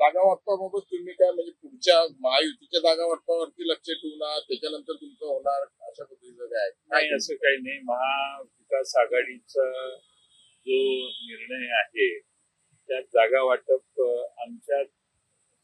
जागा वाटपाबाबत तुम्ही काय म्हणजे पुढच्या महायुतीच्या जागा वाटपावरती लक्ष ठेवणार त्याच्यानंतर तुमचं होणार अशा पद्धतीचं काय नाही असं काही नाही. महाविकास आघाडीचा जो निर्णय आहे त्यात जागा वाटप आमच्या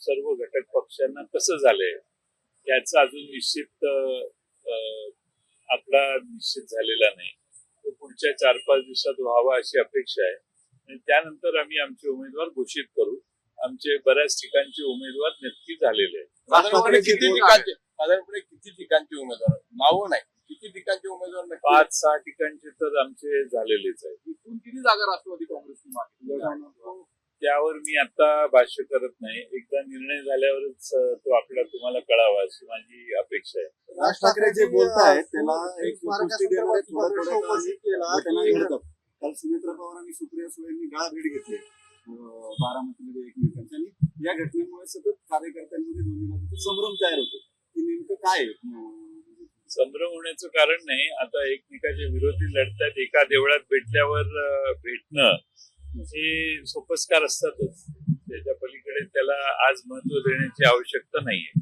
सर्व घटक पक्षांना कसं झालंय त्याचं अजून निश्चित आपला निश्चित झालेला नाही. तो पुढच्या चार पाच दिवसात व्हावा अशी अपेक्षा आहे. आणि त्यानंतर आम्ही आमचे उमेदवार घोषित करू. आमचे बऱ्याच ठिकाणचे उमेदवार नक्की झालेले आहेत. साधारणपणे किती ठिकाणचे? साधारणपणे किती ठिकाणचे उमेदवार? नावं नाही. किती ठिकाणचे उमेदवार नक्की? पाच सहा ठिकाणचे तर आमचे झालेलेच आहेत. एकूण किती जागा राष्ट्रवादी काँग्रेसने मागितल्या? त्यावर मी आता भाष्य करत नाही. एकदा निर्णय झाल्यावरच तो आपला तुम्हाला कळावा अशी माझी अपेक्षा आहे. राज ठाकरे जे त्याला घटना घडतात काल. सुनेत्रा पवार आणि सुप्रिया सुळेंनी गाळ भेट घेतली. बारामतीमध्ये एकमेकांची आणि या घटनेमुळे सतत कार्यकर्त्यांमध्ये दोन्ही बाजूचे संभ्रम तयार होतो. की नेमकं काय संभ्रम होण्याचं कारण नाही. आता एकमेकाच्या विरोधी लढतात एका देवळात भेटल्यावर भेटणं हे सोपस्कार असतातच. त्याच्या पलीकडे त्याला आज महत्त्व देण्याची आवश्यकता नाहीये.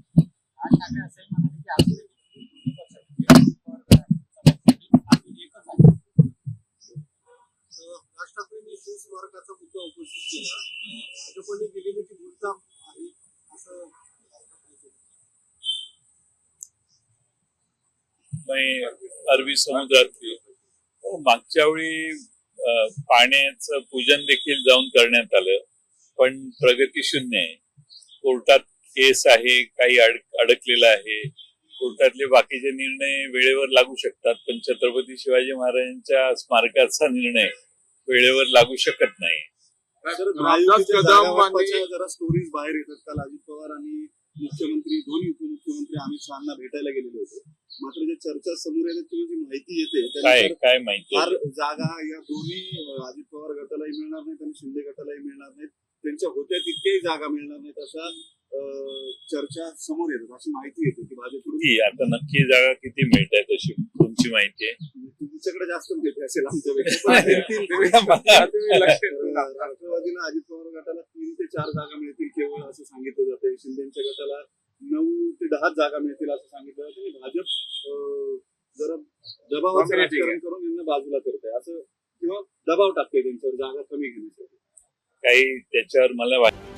राज ठाकरे मुद्दा उपस्थित केला. भाजपने दिलेली ती मुद्दा आहे असं नाही, अरबी समुद्रातली. हो, मागच्या वेळी पाण्याचं पूजन देखील जाऊन करण्यात आलं पण प्रगती शून्य आहे. कोर्टात केस आहे काही अड अडकलेला आहे. कोर्टातले बाकीचे निर्णय वेळेवर लागू शकतात पण छत्रपती शिवाजी महाराजांच्या स्मारकाचा निर्णय वेळेवर लागू शकत नाही. जरा स्टोरीज बाहेर येतात काल अजित पवार आणि मुख्यमंत्री दोन्ही उपमुख्यमंत्री अमित शहाना भेटायला गेलेले होते. मात्र जे चर्चा समोर येतात किंवा जी माहिती येते काय काय माहिती फार जागा या दोन्ही अजित पवार गटालाही मिळणार नाहीत आणि शिंदे गटालाही मिळणार नाहीत. त्यांच्या होत्या तितक्याही जागा मिळणार नाहीत अशा चर्चा समोर येतात अशी माहिती येते की भाजपकडून आता नक्की जागा किती मिळत आहेत अशी तुमची माहिती आहे? तुमच्याकडे जास्त माहिती असेल आमच्यापेक्षा राष्ट्रवादीला अजित पवार गटाला तीन ते चार जागा मिळतील केवळ असं सांगितलं जातंय. शिंदेच्या गटाला नऊ ते दहा जागा मिळतील असं सांगितलं जातं आणि भाजप जरा दबावाचं. राजकारण करून यांना बाजूला करते असं किंवा दबाव टाकते त्यांच्यावर जागा कमी घेण्यासाठी. काही त्याच्यावर मला वाटतं